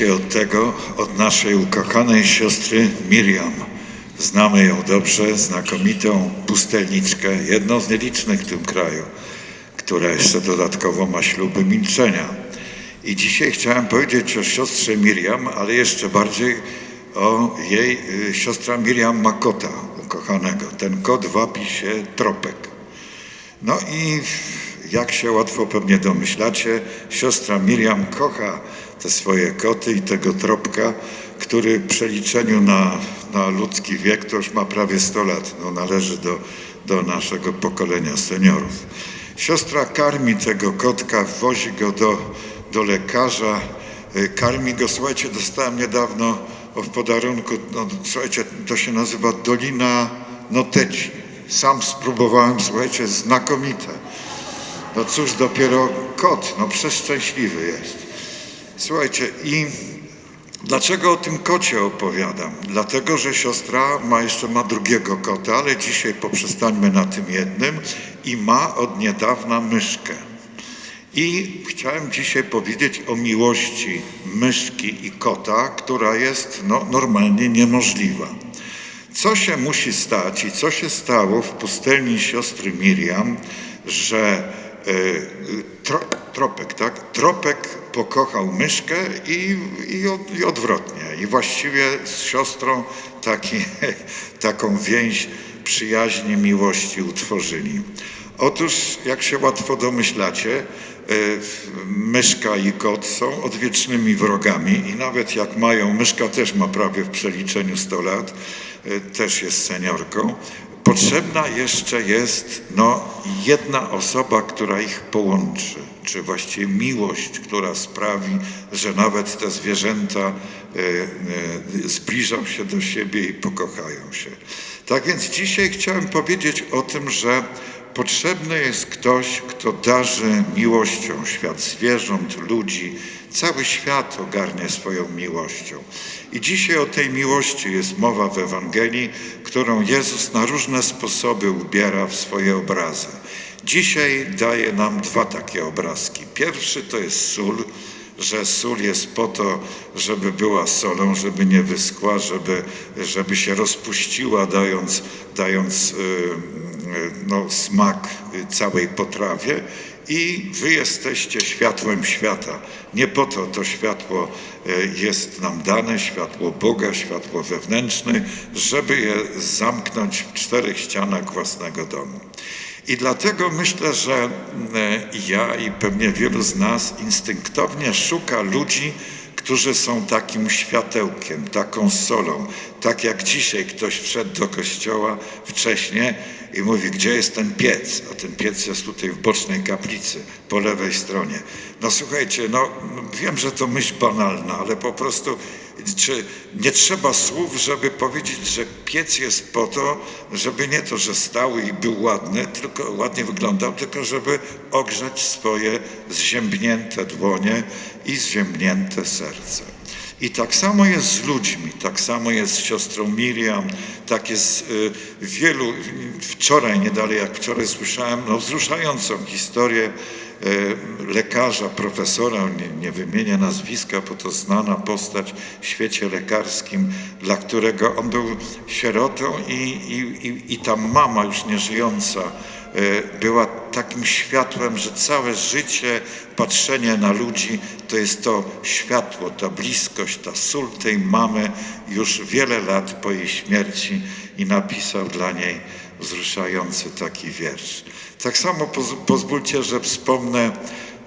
dzisiaj od tego, od naszej ukochanej siostry Miriam. Znamy ją dobrze, znakomitą pustelniczkę, jedną z nielicznych w tym kraju, która jeszcze dodatkowo ma śluby milczenia. I dzisiaj chciałem powiedzieć o siostrze Miriam, ale jeszcze bardziej o jej y, siostra Miriam ma kota ukochanego. Ten kot wabi się Tropek. No i jak się łatwo pewnie domyślacie, siostra Miriam kocha te swoje koty i tego tropka, który w przeliczeniu na, na ludzki wiek to już ma prawie 100 lat. No, należy do, do naszego pokolenia seniorów. Siostra karmi tego kotka, wozi go do, do lekarza, y, karmi go, słuchajcie, dostałem niedawno w podarunku, no, słuchajcie, to się nazywa Dolina Noteci. Sam spróbowałem, słuchajcie, znakomite. No cóż, dopiero kot, no przeszczęśliwy jest. Słuchajcie, i dlaczego o tym kocie opowiadam? Dlatego, że siostra ma jeszcze ma drugiego kota, ale dzisiaj poprzestańmy na tym jednym i ma od niedawna myszkę. I chciałem dzisiaj powiedzieć o miłości myszki i kota, która jest no, normalnie niemożliwa. Co się musi stać i co się stało w pustelni siostry Miriam, że e, tro, Tropek, tak? Tropek pokochał myszkę i, i, od, i odwrotnie. I właściwie z siostrą taki, taką więź przyjaźni, miłości utworzyli. Otóż, jak się łatwo domyślacie, e, myszka i kot są odwiecznymi wrogami i nawet jak mają, myszka też ma prawie w przeliczeniu 100 lat, e, też jest seniorką, potrzebna jeszcze jest no, jedna osoba, która ich połączy, czy właściwie miłość, która sprawi, że nawet te zwierzęta e, e, zbliżą się do siebie i pokochają się. Tak więc dzisiaj chciałem powiedzieć o tym, że Potrzebny jest ktoś, kto darzy miłością świat zwierząt, ludzi. Cały świat ogarnie swoją miłością. I dzisiaj o tej miłości jest mowa w Ewangelii, którą Jezus na różne sposoby ubiera w swoje obrazy. Dzisiaj daje nam dwa takie obrazki. Pierwszy to jest sól, że sól jest po to, żeby była solą, żeby nie wyschła, żeby, żeby się rozpuściła, dając, dając yy, no, smak całej potrawie i wy jesteście światłem świata. Nie po to to światło jest nam dane, światło Boga, światło wewnętrzne, żeby je zamknąć w czterech ścianach własnego domu. I dlatego myślę, że ja i pewnie wielu z nas instynktownie szuka ludzi, którzy są takim światełkiem, taką solą. Tak jak dzisiaj ktoś wszedł do kościoła wcześniej i mówi, gdzie jest ten piec? A ten piec jest tutaj w bocznej kaplicy, po lewej stronie. No słuchajcie, no wiem, że to myśl banalna, ale po prostu czy nie trzeba słów, żeby powiedzieć, że piec jest po to, żeby nie to, że stały i był ładny, tylko ładnie wyglądał, tylko żeby ogrzać swoje zziębnięte dłonie i zziębnięte serce. I tak samo jest z ludźmi, tak samo jest z siostrą Miriam, tak jest y, wielu, wczoraj, nie dalej jak wczoraj słyszałem, no wzruszającą historię y, lekarza, profesora, nie, nie wymienię nazwiska, bo to znana postać w świecie lekarskim, dla którego on był sierotą i, i, i, i ta mama już nieżyjąca, E, była takim światłem, że całe życie, patrzenie na ludzi to jest to światło, ta bliskość, ta sól tej mamy już wiele lat po jej śmierci i napisał dla niej wzruszający taki wiersz. Tak samo pozwólcie, że wspomnę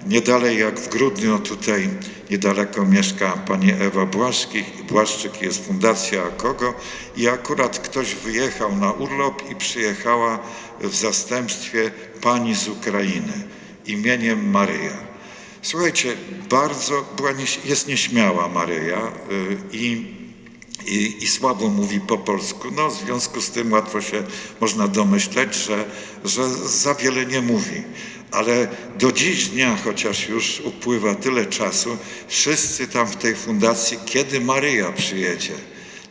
nie dalej jak w grudniu tutaj niedaleko mieszka pani Ewa Błaszczyk, Błaszczyk jest Fundacja Kogo i akurat ktoś wyjechał na urlop i przyjechała w zastępstwie pani z Ukrainy imieniem Maryja. Słuchajcie, bardzo była, jest nieśmiała Maryja y, i, i, i, słabo mówi po polsku. No, w związku z tym łatwo się można domyśleć, że, że za wiele nie mówi ale do dziś dnia, chociaż już upływa tyle czasu, wszyscy tam w tej fundacji, kiedy Maryja przyjedzie.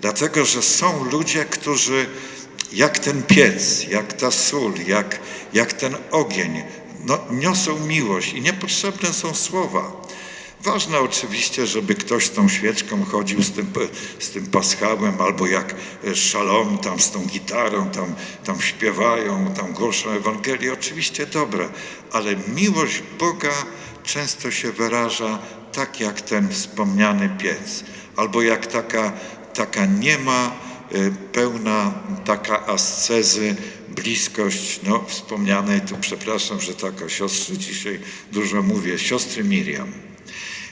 Dlatego, że są ludzie, którzy jak ten piec, jak ta sól, jak, jak ten ogień, no, niosą miłość i niepotrzebne są słowa. Ważne oczywiście, żeby ktoś z tą świeczką chodził z tym, z tym paschałem, albo jak szalom tam z tą gitarą, tam, tam śpiewają, tam głoszą Ewangelię. Oczywiście dobre, ale miłość Boga często się wyraża tak jak ten wspomniany piec, albo jak taka, taka niema, y, pełna taka ascezy, bliskość, no wspomnianej, tu przepraszam, że tak o siostrze dzisiaj dużo mówię, siostry Miriam.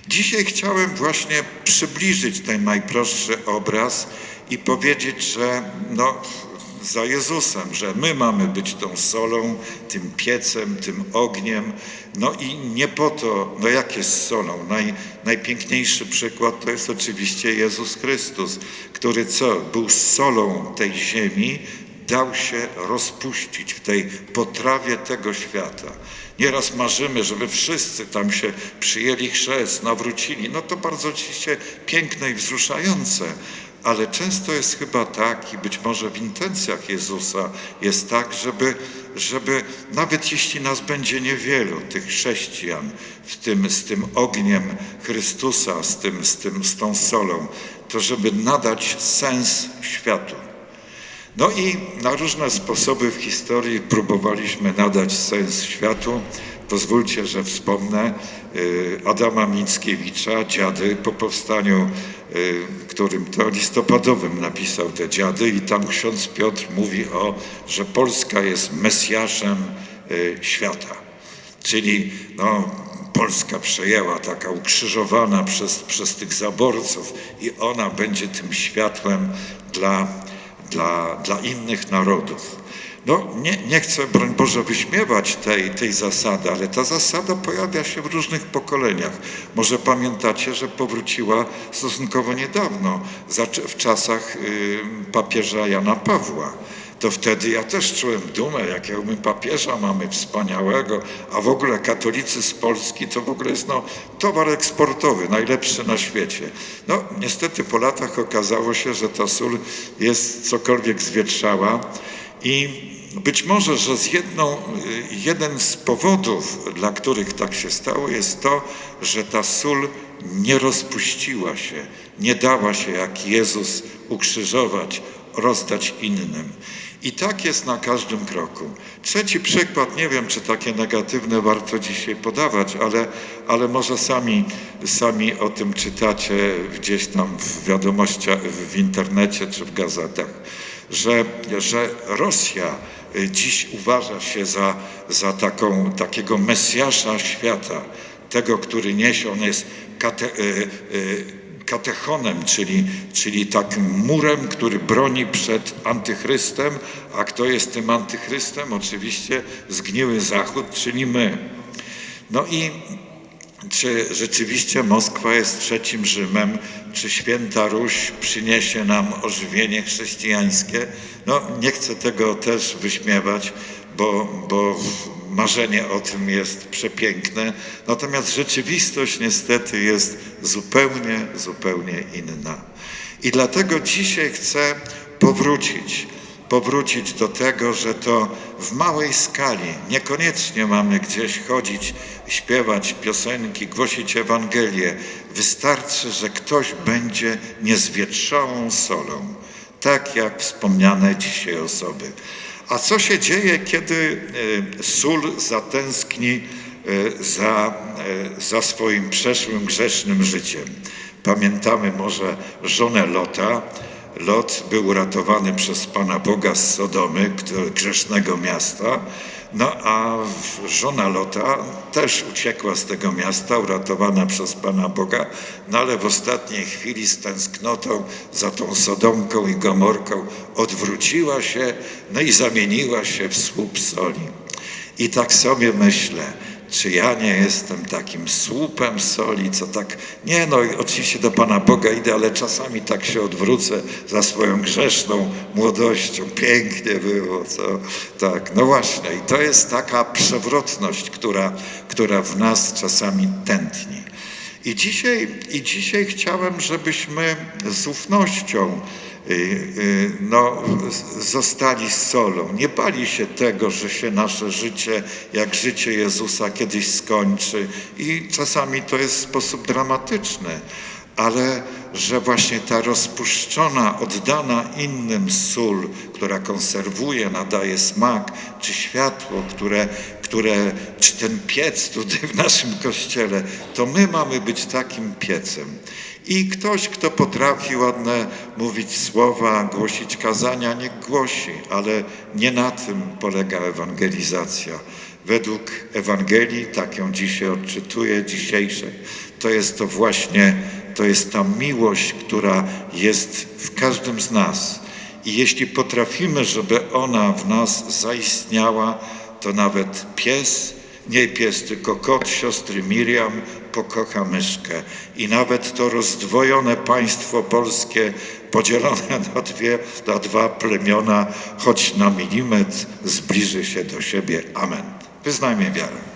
Dzisiaj chciałem właśnie przybliżyć ten najprostszy obraz i powiedzieć, że no, za Jezusem, że my mamy być tą solą, tym piecem, tym ogniem. No i nie po to, no jak jest solą? Naj, najpiękniejszy przykład to jest oczywiście Jezus Chrystus, który co? Był solą tej ziemi, dał się rozpuścić w tej potrawie tego świata. Nieraz marzymy, żeby wszyscy tam się przyjęli chrzest, nawrócili. No to bardzo oczywiście piękne i wzruszające, ale często jest chyba tak i być może w intencjach Jezusa jest tak, żeby, żeby nawet jeśli nas będzie niewielu, tych chrześcijan, w tym, z tym ogniem Chrystusa, z, tym, z, tym, z tą solą, to żeby nadać sens światu. No i na różne sposoby w historii próbowaliśmy nadać sens światu. Pozwólcie, że wspomnę y, Adama Mickiewicza, dziady po powstaniu, y, którym to listopadowym napisał te dziady i tam ksiądz Piotr mówi o, że Polska jest Mesjaszem y, świata. Czyli no, Polska przejęła, taka ukrzyżowana przez, przez tych zaborców i ona będzie tym światłem dla dla, dla innych narodów. No, nie, nie chcę, broń Boże, wyśmiewać tej, tej zasady, ale ta zasada pojawia się w różnych pokoleniach. Może pamiętacie, że powróciła stosunkowo niedawno, w czasach papieża Jana Pawła to wtedy ja też czułem dumę, jakiego my papieża mamy wspaniałego, a w ogóle katolicy z Polski to w ogóle jest no, towar eksportowy, najlepszy na świecie. No niestety po latach okazało się, że ta sól jest cokolwiek zwietrzała i być może, że z jedną, jeden z powodów, dla których tak się stało, jest to, że ta sól nie rozpuściła się, nie dała się jak Jezus ukrzyżować, rozdać innym. I tak jest na każdym kroku. Trzeci przykład, nie wiem, czy takie negatywne warto dzisiaj podawać, ale, ale może sami, sami o tym czytacie gdzieś tam w wiadomościach, w internecie czy w gazetach, że, że Rosja y, dziś uważa się za, za taką, takiego mesjasza świata, tego, który niesie, on jest kate, y, y, katechonem, czyli, czyli takim murem, który broni przed antychrystem, a kto jest tym antychrystem? Oczywiście zgniły Zachód, czyli my. No i czy rzeczywiście Moskwa jest trzecim Rzymem? Czy święta Ruś przyniesie nam ożywienie chrześcijańskie? No, nie chcę tego też wyśmiewać, bo, bo marzenie o tym jest przepiękne, natomiast rzeczywistość niestety jest zupełnie, zupełnie inna. I dlatego dzisiaj chcę powrócić, powrócić do tego, że to w małej skali, niekoniecznie mamy gdzieś chodzić, śpiewać piosenki, głosić Ewangelię. Wystarczy, że ktoś będzie niezwietrzałą solą, tak jak wspomniane dzisiaj osoby. A co się dzieje, kiedy e, sól zatęskni e, za, e, za swoim przeszłym grzesznym życiem? Pamiętamy może żonę Lota. Lot był uratowany przez Pana Boga z Sodomy, grzesznego miasta. No a żona Lota też uciekła z tego miasta, uratowana przez Pana Boga, no ale w ostatniej chwili z tęsknotą za tą Sodomką i Gomorką odwróciła się, no i zamieniła się w słup soli. I tak sobie myślę, czy ja nie jestem takim słupem soli, co tak, nie no, oczywiście do Pana Boga idę, ale czasami tak się odwrócę za swoją grzeszną młodością. Pięknie było, co? Tak, no właśnie. I to jest taka przewrotność, która, która w nas czasami tętni. I dzisiaj, I dzisiaj chciałem, żebyśmy z ufnością no, z- zostali z solą. Nie bali się tego, że się nasze życie, jak życie Jezusa, kiedyś skończy. I czasami to jest w sposób dramatyczny, ale że właśnie ta rozpuszczona, oddana innym sól, która konserwuje, nadaje smak, czy światło, które, które, czy ten piec tutaj w naszym kościele, to my mamy być takim piecem. I ktoś, kto potrafi ładne mówić słowa, głosić kazania, niech głosi, ale nie na tym polega ewangelizacja. Według Ewangelii, tak ją dzisiaj odczytuję, dzisiejszej, to jest to właśnie, to jest ta miłość, która jest w każdym z nas. I jeśli potrafimy, żeby ona w nas zaistniała, to nawet pies, nie pies, tylko kot siostry Miriam pokocha myszkę. I nawet to rozdwojone państwo polskie, podzielone na, dwie, na dwa plemiona, choć na milimetr zbliży się do siebie. Amen. Wyznajmy wiarę.